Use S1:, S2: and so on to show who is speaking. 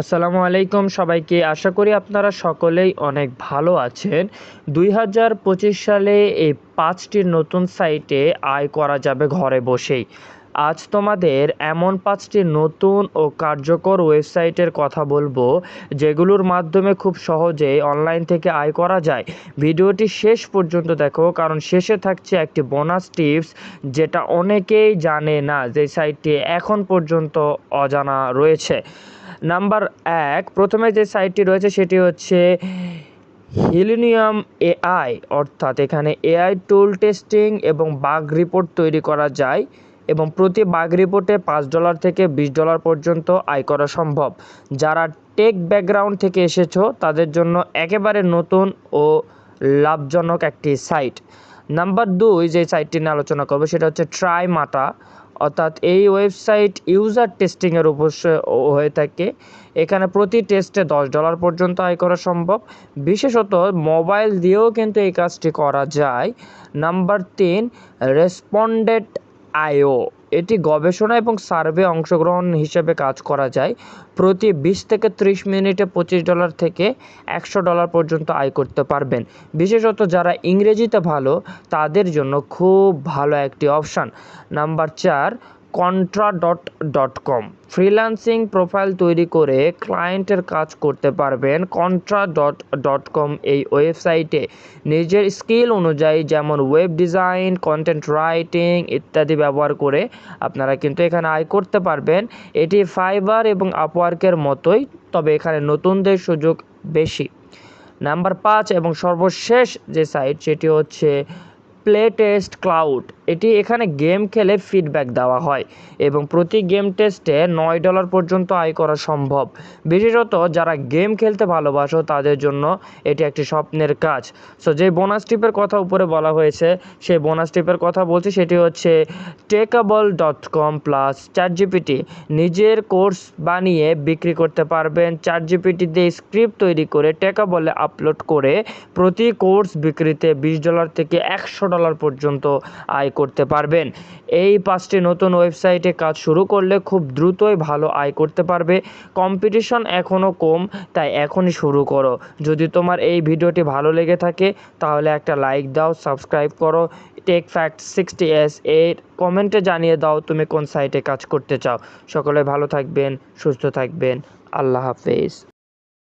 S1: আসসালামু আলাইকুম সবাইকে। আশা করি আপনারা সকলেই অনেক ভালো আছেন। দুই হাজার পঁচিশ সালে এই পাঁচটি নতুন সাইটে আয় করা যাবে ঘরে বসেই। আজ তোমাদের এমন পাঁচটি নতুন ও কার্যকর ওয়েবসাইটের কথা বলব, যেগুলোর মাধ্যমে খুব সহজেই অনলাইন থেকে আয় করা যায়। ভিডিওটি শেষ পর্যন্ত দেখো, কারণ শেষে থাকছে একটি বোনাস টিপস, যেটা অনেকেই জানে না যে সাইটটি এখন পর্যন্ত অজানা রয়েছে। নাম্বার এক, প্রথমে যে সাইটটি রয়েছে সেটি হচ্ছে হিলিনিয়াম এআই, অর্থাৎ এখানে এআই টুল টেস্টিং এবং বাগ রিপোর্ট তৈরি করা যায় এবং প্রতি বাগ রিপোর্টে পাঁচ ডলার থেকে বিশ ডলার পর্যন্ত আয় করা সম্ভব। যারা টেক ব্যাকগ্রাউন্ড থেকে এসেছ, তাদের জন্য একেবারে নতুন ও লাভজনক একটি সাইট নাম্বার দুই যে সাইটটি নিয়ে আলোচনা করব, সেটা হচ্ছে ট্রাই মাটা অর্থাৎ এই ওয়েবসাইট ইউজার টেস্টিংয়ের উপর হয়ে থাকে। এখানে প্রতি টেস্টে দশ ডলার পর্যন্ত আয় করা সম্ভব। বিশেষত মোবাইল দিয়েও কিন্তু এই কাজটি করা যায়। নাম্বার তিন রেসপন্ডেড আইও এটি গবেষণা এবং সার্ভে অংশগ্রহণ হিসেবে কাজ করা যায়। প্রতি বিশ থেকে ত্রিশ মিনিটে পঁচিশ ডলার থেকে একশো ডলার পর্যন্ত আয় করতে পারবেন। বিশেষত যারা ইংরেজিতে ভালো, তাদের জন্য খুব ভালো একটি অপশান। নাম্বার চার contra dot dot com freelancing profile তৈরি করে ক্লায়েন্টের কাজ করতে পারবেন কন্ট্রা ডট ডট কম এই ওয়েবসাইটে নিজের স্কিল অনুযায়ী যেমন ওয়েব ডিজাইন কন্টেন্ট রাইটিং ইত্যাদি ব্যবহার করে আপনারা কিন্তু এখানে আয় করতে পারবেন। এটি ফাইবার এবং আপওয়ার্কের মতোই, তবে এখানে নতুনদের সুযোগ বেশি। নাম্বার পাঁচ এবং সর্বশেষ যে সাইট সেটি হচ্ছে প্লে টেস্ট ক্লাউড এটি এখানে গেম খেলে ফিডব্যাক দেওয়া হয় এবং প্রতি গেম টেস্টে নয় ডলার পর্যন্ত আয় করা সম্ভব। বিশেষত যারা গেম খেলতে ভালোবাসো, তাদের জন্য এটি একটি স্বপ্নের কাজ। সো যে বোনাস টিপের কথা উপরে বলা হয়েছে, সেই বোনাস টিপের কথা বলছি, সেটি হচ্ছে টেকাবল ডট কম প্লাস চার জিপিটি নিজের কোর্স বানিয়ে বিক্রি করতে পারবেন। চার জিপিটি দিয়ে স্ক্রিপ্ট তৈরি করে টেকাবলে আপলোড করে প্রতি কোর্স বিক্রিতে বিশ ডলার থেকে একশো ডলার পর্যন্ত আয় করতে পারবেন। এই পাঁচটি নতুন ওয়েবসাইটে কাজ শুরু করলে খুব দ্রুতই ভালো আয় করতে পারবে। কম্পিটিশন এখনও কম, তাই এখনই শুরু করো। যদি তোমার এই ভিডিওটি ভালো লেগে থাকে, তাহলে একটা লাইক দাও, সাবস্ক্রাইব করো। টেক ফ্যাক্ট সিক্সটি এস এর কমেন্টে জানিয়ে দাও তুমি কোন সাইটে কাজ করতে চাও। সকলে ভালো থাকবেন, সুস্থ থাকবেন। আল্লাহ হাফেজ।